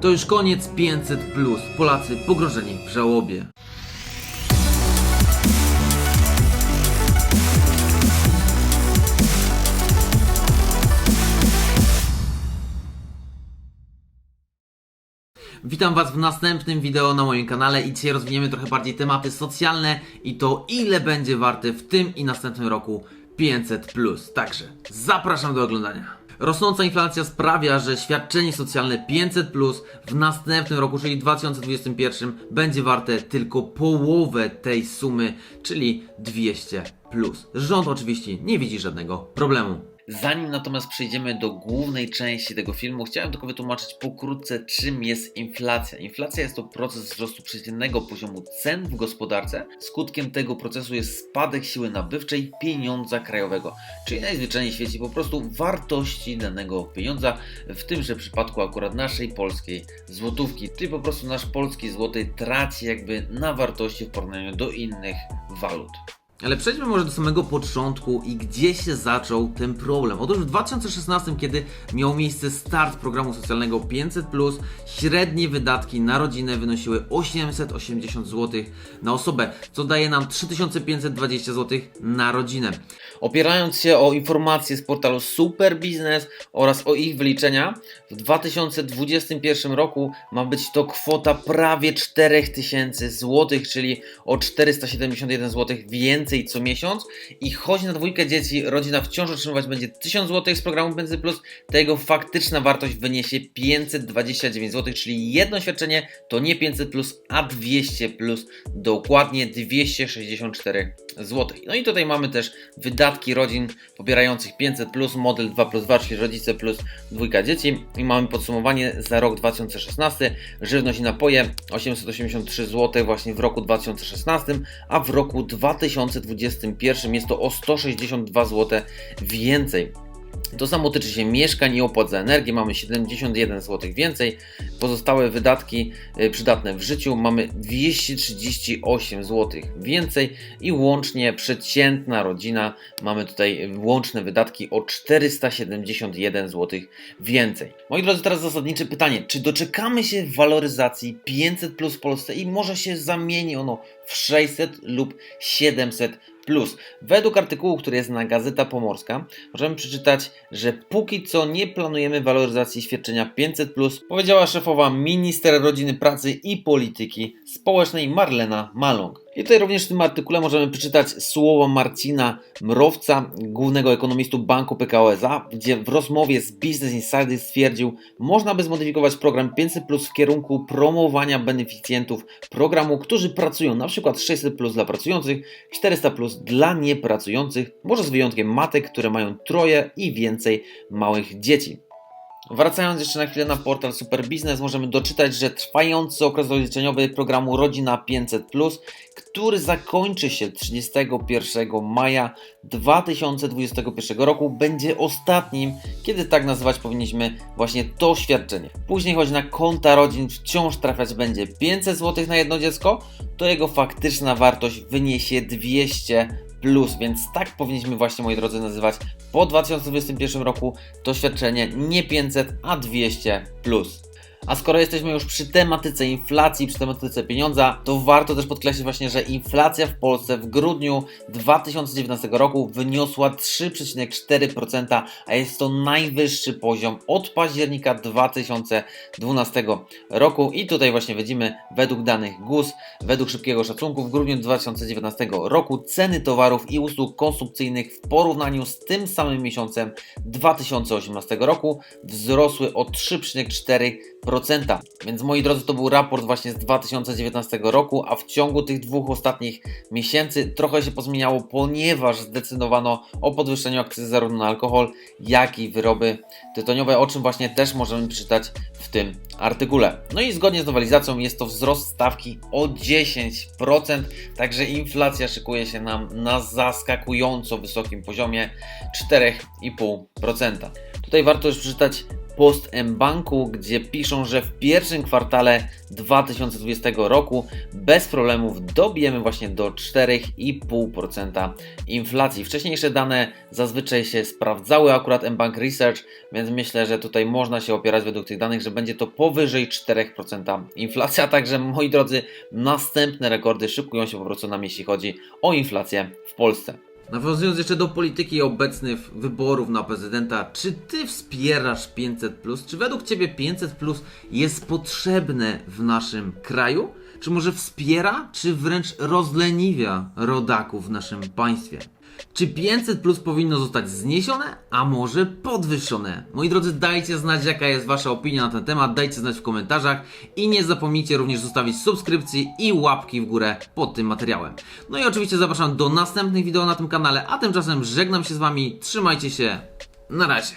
To już koniec 500 plus. Polacy pogrążeni w żałobie. Witam Was w następnym wideo na moim kanale i dzisiaj rozwiniemy trochę bardziej tematy socjalne i to ile będzie warte w tym i następnym roku 500. Także zapraszam do oglądania. Rosnąca inflacja sprawia, że świadczenie socjalne 500 w następnym roku, czyli 2021, będzie warte tylko połowę tej sumy, czyli 200 Rząd oczywiście nie widzi żadnego problemu. Zanim natomiast przejdziemy do głównej części tego filmu, chciałem tylko wytłumaczyć pokrótce, czym jest inflacja. Inflacja jest to proces wzrostu przeciętnego poziomu cen w gospodarce. Skutkiem tego procesu jest spadek siły nabywczej pieniądza krajowego, czyli najzwyczajniej w świecie po prostu wartości danego pieniądza, w tymże przypadku akurat naszej polskiej złotówki. Czyli po prostu nasz polski złoty traci jakby na wartości w porównaniu do innych walut. Ale przejdźmy może do samego początku i gdzie się zaczął ten problem. Otóż w 2016, kiedy miał miejsce start programu socjalnego 500, średnie wydatki na rodzinę wynosiły 880 zł na osobę, co daje nam 3520 zł na rodzinę. Opierając się o informacje z portalu Super Business oraz o ich wyliczenia, w 2021 roku ma być to kwota prawie 4000 zł, czyli o 471 zł więcej co miesiąc. I choć na dwójkę dzieci rodzina wciąż otrzymywać będzie 1000 zł z programu 500, to jego faktyczna wartość wyniesie 529 zł, czyli jedno świadczenie to nie 500, a 200, dokładnie 264 zł. No i tutaj mamy też wydatki rodzin pobierających 500, model 2 plus 2, czyli rodzice plus dwójka dzieci. I mamy podsumowanie za rok 2016. Żywność i napoje 883 zł właśnie w roku 2016, a w roku 2021 jest to o 162 zł więcej. To samo tyczy się mieszkań i opłat za energię. Mamy 71 zł więcej. Pozostałe wydatki y, przydatne w życiu mamy 238 zł więcej i łącznie przeciętna rodzina mamy tutaj łączne wydatki o 471 zł więcej. Moi drodzy, teraz zasadnicze pytanie: czy doczekamy się waloryzacji 500 plus w Polsce i może się zamieni ono w 600 lub 700 Plus. Według artykułu, który jest na Gazeta Pomorska, możemy przeczytać, że póki co nie planujemy waloryzacji świadczenia 500, powiedziała szefowa minister rodziny, pracy i polityki społecznej Marlena Maląg. I tutaj również w tym artykule możemy przeczytać słowa Marcina Mrowca, głównego ekonomistu Banku PKO SA, gdzie w rozmowie z Business Insider stwierdził, można by zmodyfikować program 500 Plus w kierunku promowania beneficjentów programu, którzy pracują, na przykład 600 Plus dla pracujących, 400 Plus dla niepracujących, może z wyjątkiem matek, które mają troje i więcej małych dzieci. Wracając jeszcze na chwilę na portal Super Business, możemy doczytać, że trwający okres rozliczeniowy programu Rodzina 500, który zakończy się 31 maja 2021 roku, będzie ostatnim, kiedy tak nazywać powinniśmy właśnie to świadczenie. Później, choć na konta rodzin wciąż trafiać będzie 500 zł na jedno dziecko, to jego faktyczna wartość wyniesie 200 plus, więc tak powinniśmy właśnie, moi drodzy, nazywać po 2021 roku to świadczenie nie 500, a 200 plus. A skoro jesteśmy już przy tematyce inflacji, przy tematyce pieniądza, to warto też podkreślić właśnie, że inflacja w Polsce w grudniu 2019 roku wyniosła 3,4%, a jest to najwyższy poziom od października 2012 roku. I tutaj właśnie widzimy według danych GUS, według szybkiego szacunku w grudniu 2019 roku ceny towarów i usług konsumpcyjnych w porównaniu z tym samym miesiącem 2018 roku wzrosły o 3,4%. Więc moi drodzy, to był raport właśnie z 2019 roku, a w ciągu tych dwóch ostatnich miesięcy trochę się pozmieniało, ponieważ zdecydowano o podwyższeniu akcyzy zarówno na alkohol, jak i wyroby tytoniowe, o czym właśnie też możemy przeczytać w tym artykule. No i zgodnie z nowelizacją jest to wzrost stawki o 10%, także inflacja szykuje się nam na zaskakująco wysokim poziomie 4,5%. Tutaj warto już przeczytać post mBanku, gdzie piszą, że w pierwszym kwartale 2020 roku bez problemów dobijemy właśnie do 4,5% inflacji. Wcześniejsze dane zazwyczaj się sprawdzały akurat mBank Research, więc myślę, że tutaj można się opierać według tych danych, że będzie to powyżej 4% inflacja. Także moi drodzy, następne rekordy szykują się po prostu nam, jeśli chodzi o inflację w Polsce. Nawiązując jeszcze do polityki obecnych wyborów na prezydenta, czy ty wspierasz 500? Czy według ciebie 500 jest potrzebne w naszym kraju? Czy może wspiera, czy wręcz rozleniwia rodaków w naszym państwie? Czy 500 plus powinno zostać zniesione, a może podwyższone? Moi drodzy, dajcie znać, jaka jest Wasza opinia na ten temat, dajcie znać w komentarzach i nie zapomnijcie również zostawić subskrypcji i łapki w górę pod tym materiałem. No i oczywiście zapraszam do następnych wideo na tym kanale, a tymczasem żegnam się z Wami, trzymajcie się, na razie.